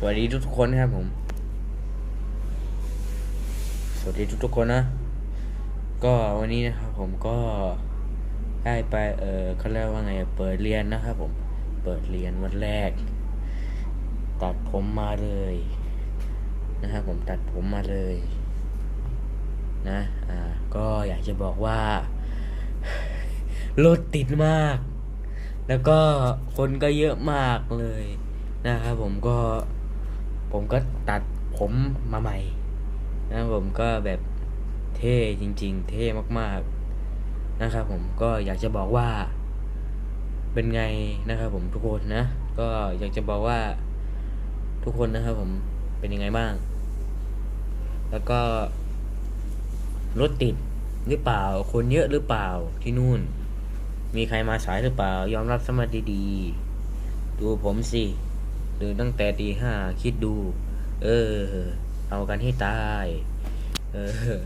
สวัสดีทุกทุกคนครับผม สวัสดีทุกทุกๆคนนะ ก็วันนี้นะครับผมก็ได้ไปเออเขาเรียกว่าไงเปิดเรียนนะครับผม เปิดเรียนวันแรก ตัดผมมาเลยนะครับผมตัดผมมาเลย นะ อ่า ก็อยากจะบอกว่ารถติดมาก แล้วก็คนก็เยอะมากเลยนะครับผมก็ ผมก็ตัดผมมาใหม่นะผมก็แบบเท่จริง ๆ เท่มากๆนะครับ ผมก็อยากจะบอกว่า เป็นไงนะครับผมทุกคนนะ ก็อยากจะบอกว่าทุกคนนะครับ ผมเป็นยังไงบ้าง แล้วก็รถติดหรือเปล่า คนเยอะหรือเปล่าที่นู่น มีใครมาสายหรือเปล่า ยอมรับสมัครดีๆดูผมสิ เดินตั้งแต่ตีห้าคิดดู เออ เอากันให้ตาย เออ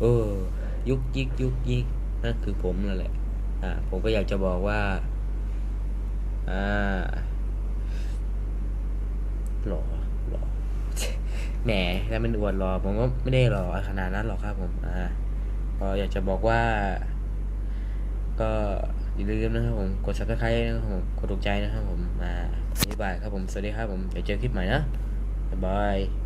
โอ้ยุกยิกยุกยิกนั่นคือผมนั่นแหละ อ่า ผมก็อยากจะบอกว่า อ่า หล่อหล่อแหมถ้ามันอวดหล่อผมก็ไม่ได้หล่อขนาดนั้นหรอกครับผม อ่าก็อยากจะบอกว่า ก็อย่าลืมนะครับผมกด subscribe นะครับผมกดถูกใจนะครับผมอ่าบ๊ายบายครับผม สวัสดีครับผมเดี๋ยวเจอคลิปใหม่นะบ๊ายบาย